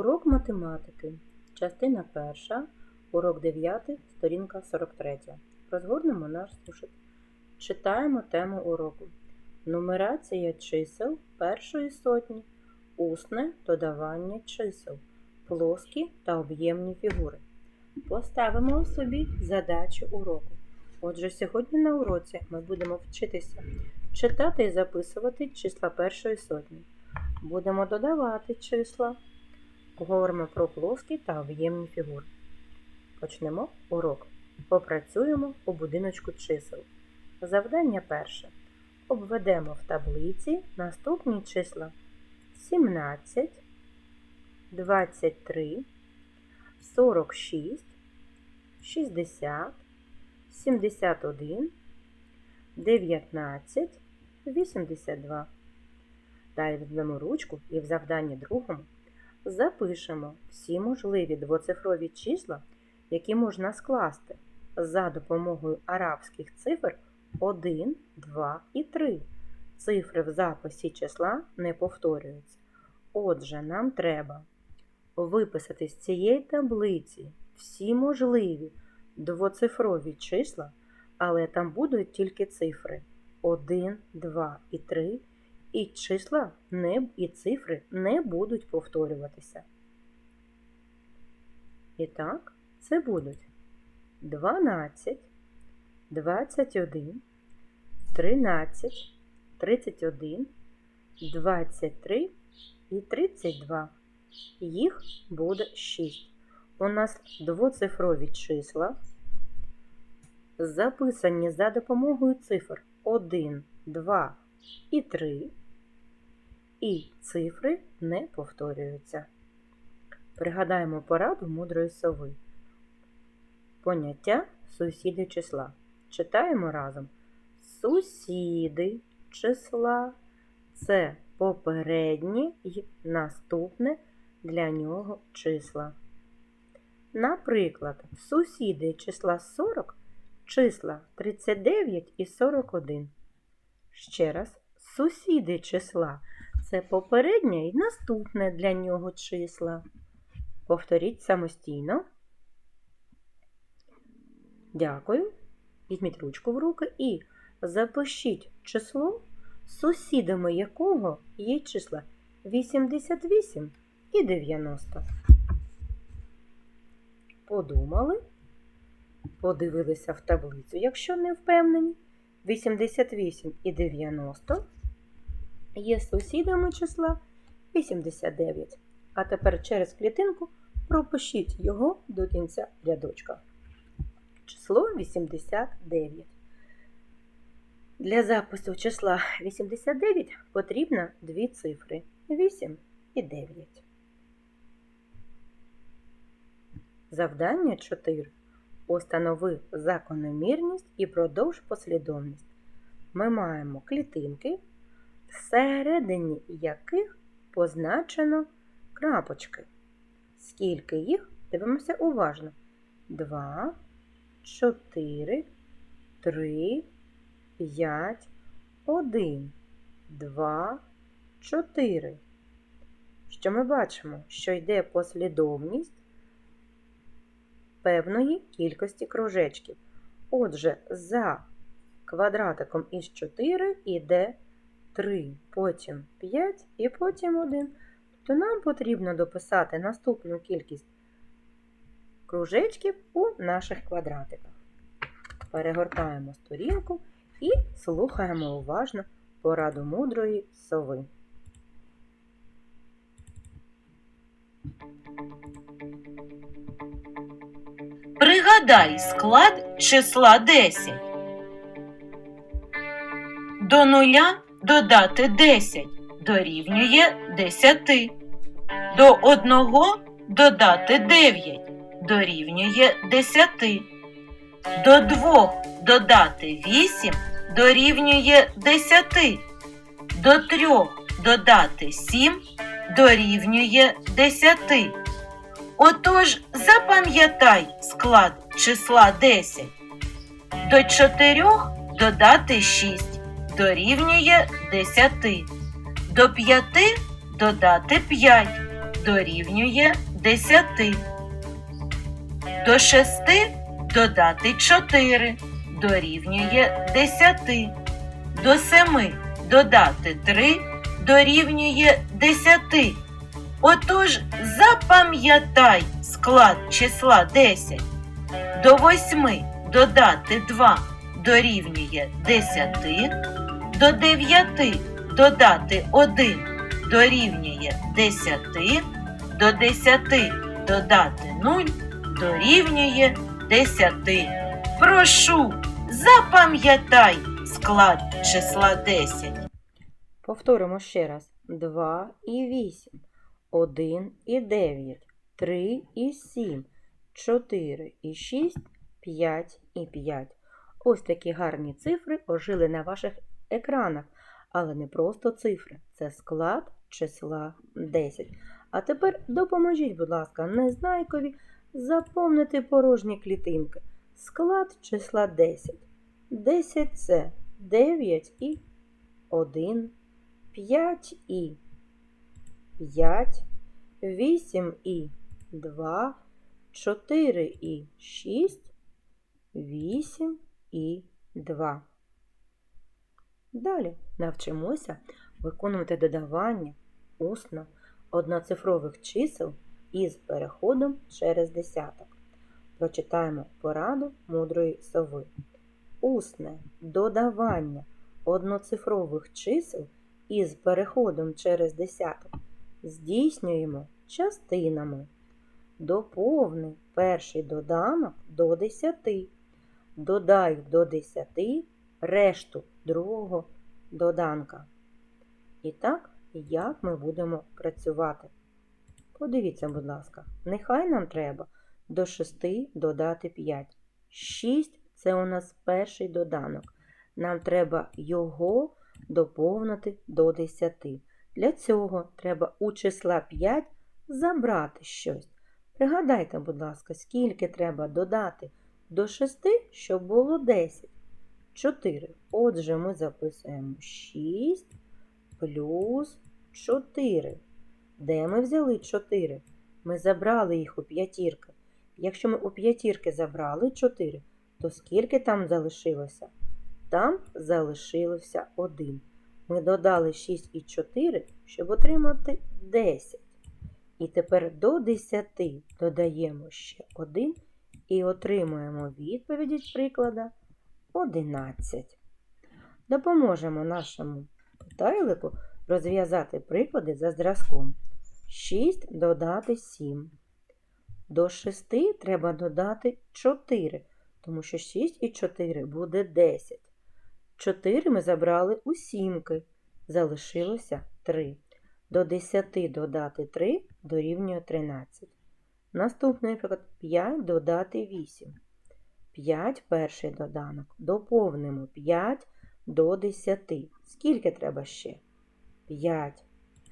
Урок математики. Частина перша. Урок 9, сторінка 43. Розгорнемо наш зошит. Читаємо тему уроку. Нумерація чисел першої сотні. Усне додавання чисел. Плоскі та об'ємні фігури. Поставимо собі задачу уроку. Отже, сьогодні на уроці ми будемо вчитися читати і записувати числа першої сотні. Будемо додавати числа. Поговоримо про плоскі та об'ємні фігури. Почнемо урок. Попрацюємо у будиночку чисел. Завдання перше. Обведемо в таблиці наступні числа 17, 23, 46, 60, 71, 19, 82. Далі візьмемо ручку і в завданні другому запишемо всі можливі двоцифрові числа, які можна скласти за допомогою арабських цифр 1, 2 і 3. Цифри в записі числа не повторюються. Отже, нам треба виписати з цієї таблиці всі можливі двоцифрові числа, але там будуть тільки цифри 1, 2 і 3, і числа не, і цифри не будуть повторюватися. І так, це будуть 12, 21, 13, 31, 23 і 32. Їх буде 6. У нас двоцифрові числа, записані за допомогою цифр 1, 2 і 3, і цифри не повторюються. Пригадаємо пораду мудрої сови. Поняття сусіди числа. Читаємо разом. Сусіди числа це попереднє і наступне для нього числа. Наприклад, сусіди числа 40 числа 39 і 41. Ще раз, сусіди числа це попереднє і наступне для нього числа. Повторіть самостійно. Дякую. Візьміть ручку в руки і запишіть число, сусідами якого є числа 88 і 90. Подумали, подивилися в таблицю, якщо не впевнені, 88 і 90 є сусідами числа 89. А тепер через клітинку пропишіть його до кінця рядочка. Число 89. Для запису числа 89 потрібно дві цифри 8 і 9. Завдання 4. Установи закономірність і продовж послідовність. Ми маємо клітинки, всередині яких позначено крапочки. Скільки їх? Дивимося уважно. 2, 4, 3, 5, 1, 2, 4. Що ми бачимо? Що йде послідовність певної кількості кружечків. Отже, за квадратиком із 4 йде 3, потім 5 і потім 1. То нам потрібно дописати наступну кількість кружечків у наших квадратиках. Перегортаємо сторінку і слухаємо уважно пораду мудрої сови. Пригадай склад числа 10. До нуля додати 10 дорівнює 10. До одного додати 9 дорівнює 10. До двох додати 8 дорівнює 10. До трьох додати 7 дорівнює 10. Отож, запам'ятай склад числа 10. До 4 додати 6 дорівнює 10. До 5 додати 5 дорівнює 10. До 6 додати 4 дорівнює 10. До 7 додати 3 дорівнює 10. Отож, запам'ятай склад числа 10. До 8 додати 2 дорівнює 10. До 9 додати 1 дорівнює 10. До 10 додати 0 дорівнює 10. Прошу, запам'ятай склад числа 10. Повторимо ще раз. 2 і 8, 1 і 9, 3 і 7, 4 і 6, 5 і 5. Ось такі гарні цифри ожили на ваших екранах. Але не просто цифри, це склад числа 10. А тепер допоможіть, будь ласка, незнайкові заповнити порожні клітинки. Склад числа 10. 10 це 9 і 1, 5 і 5, 8 і 2, 4 і 6, 8 і 2. Далі навчимося виконувати додавання усно одноцифрових чисел із переходом через десяток. Прочитаємо пораду мудрої сови. Усне додавання одноцифрових чисел із переходом через десяток здійснюємо частинами. Доповни перший доданок до 10. Додай до 10 решту другого доданка. І так, як ми будемо працювати? Подивіться, будь ласка, нехай нам треба до 6 додати 5. 6 це у нас перший доданок. Нам треба його доповнити до 10. Для цього треба у числа 5 забрати щось. Пригадайте, будь ласка, скільки треба додати до 6, щоб було 10. 4. Отже, ми записуємо 6 плюс 4. Де ми взяли 4? Ми забрали їх у п'ятірки. Якщо ми у п'ятірки забрали 4, то скільки там залишилося? Там залишилося 1. Ми додали 6 і 4, щоб отримати 10. І тепер до 10 додаємо ще 1 і отримуємо відповіді з приклада 11. Допоможемо нашому питайлику розв'язати приклади за зразком. 6 додати 7. До 6 треба додати 4, тому що 6 і 4 буде 10. 4 ми забрали у сімки, залишилося 3. До 10 додати 3 дорівнює 13. Наступний приклад 5 додати 8. 5 перший доданок. Доповнимо 5 до 10. Скільки треба ще? 5.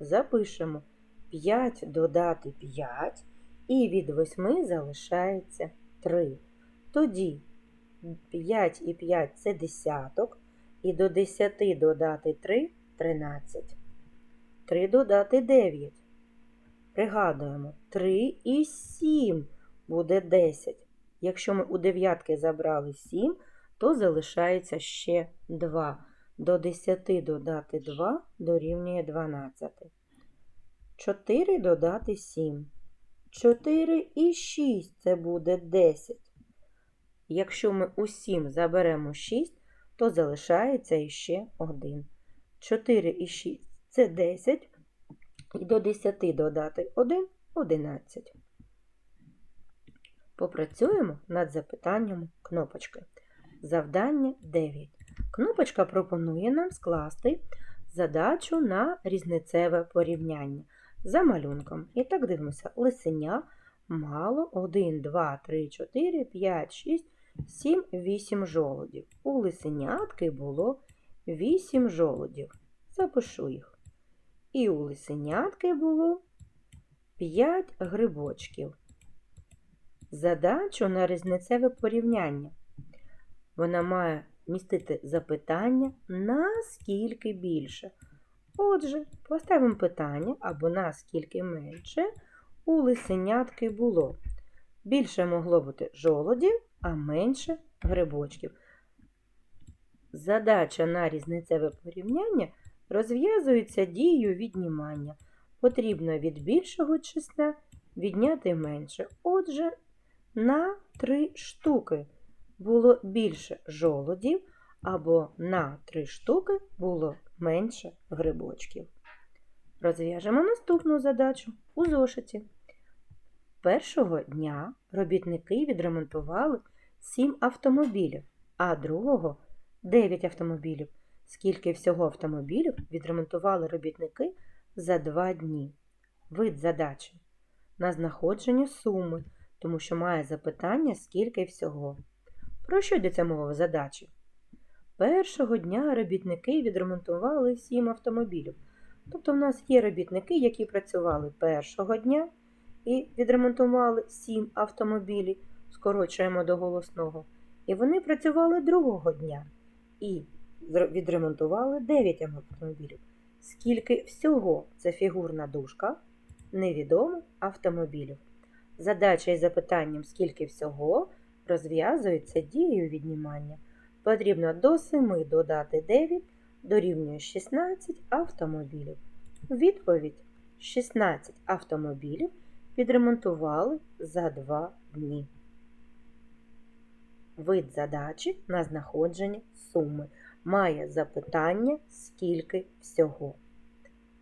Запишемо 5 додати 5 і від 8 залишається 3. Тоді 5 і 5 це десяток, і до 10 додати 3 13. 3 додати 9. Пригадуємо, 3 і 7 буде 10. Якщо ми у дев'ятки забрали 7, то залишається ще 2. До 10 додати 2 дорівнює 12. 4 додати 7. 4 і 6 це буде 10. Якщо ми у 7 заберемо 6, то залишається іще 1. 4 і 6 це 10. І до 10 додати 1 11. Попрацюємо над запитанням кнопочки. Завдання 9. Кнопочка пропонує нам скласти задачу на різницеве порівняння за малюнком. І так дивимося: лисеня мало 1, 2, 3, 4, 5, 6, 7, 8 жолудів. У лисенятки було 8 жолудів. Запишу їх. І у лисенятки було 5 грибочків. Задачу на різницеве порівняння. Вона має містити запитання наскільки більше. Отже, поставимо питання або наскільки менше у лисенятки було. Більше могло бути жолодів, а менше грибочків. Задача на різницеве порівняння розв'язується дією віднімання. Потрібно від більшого числа відняти менше. Отже, на 3 штуки було більше жолодів, або на 3 штуки було менше грибочків. Розв'яжемо наступну задачу у зошиті. Першого дня робітники відремонтували 7 автомобілів, а другого 9 автомобілів. Скільки всього автомобілів відремонтували робітники за 2 дні? Вид задачі. На знаходження суми, тому що має запитання, скільки всього. Про що йдеться мова в задачі? Першого дня робітники відремонтували 7 автомобілів. Тобто в нас є робітники, які працювали першого дня і відремонтували 7 автомобілів, скорочуємо до голосного. І вони працювали другого дня і відремонтували 9 автомобілів. Скільки всього це фігурна дужка невідомих автомобілів. Задача із запитанням скільки всього розв'язується дією віднімання. Потрібно до 7 додати 9 дорівнює 16 автомобілів. Відповідь 16 автомобілів відремонтували за 2 дні. Вид задачі на знаходження суми має запитання скільки всього.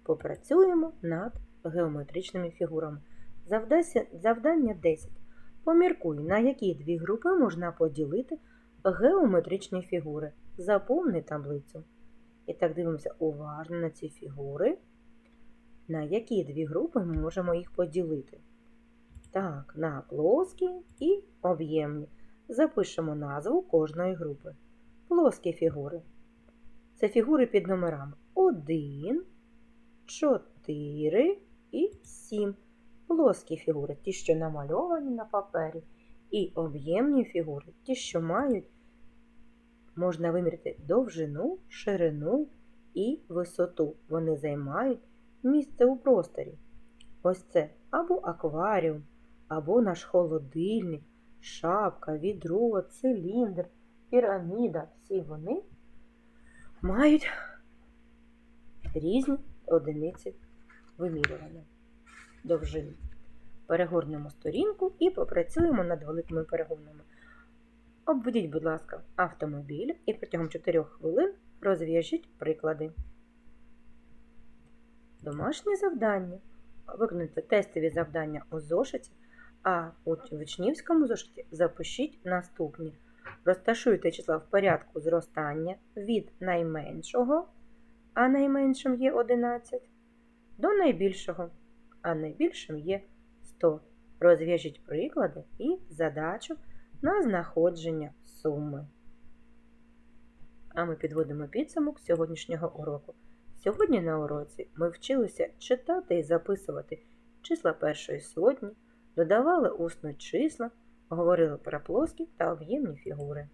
Попрацюємо над геометричними фігурами. Завдання 10. Поміркуй, на які дві групи можна поділити геометричні фігури. Заповни таблицю. І так дивимося уважно на ці фігури. На які дві групи ми можемо їх поділити? Так, на плоскі і об'ємні. Запишемо назву кожної групи. Плоскі фігури. Це фігури під номерами 1, 4 і 7. Плоскі фігури, ті, що намальовані на папері, і об'ємні фігури, ті, що мають, можна виміряти довжину, ширину і висоту. Вони займають місце у просторі. Ось це або акваріум, або наш холодильник, шапка, відро, циліндр, піраміда. Всі вони мають різні одиниці вимірювання довжини. Перегорнемо сторінку і попрацюємо над великими перегонами. Обведіть, будь ласка, автомобіль і протягом 4 хвилин розв'яжіть приклади. Домашнє завдання. Виконуйте тестові завдання у зошиті, а у учнівському зошиті запишіть наступні. Розташуйте числа в порядку зростання від найменшого, а найменшим є 11, до найбільшого, а найбільшим є 100. Розв'яжіть приклади і задачу на знаходження суми. А ми підводимо підсумок сьогоднішнього уроку. Сьогодні на уроці ми вчилися читати і записувати числа першої сотні, додавали усно числа, говорили про плоскі та об'ємні фігури.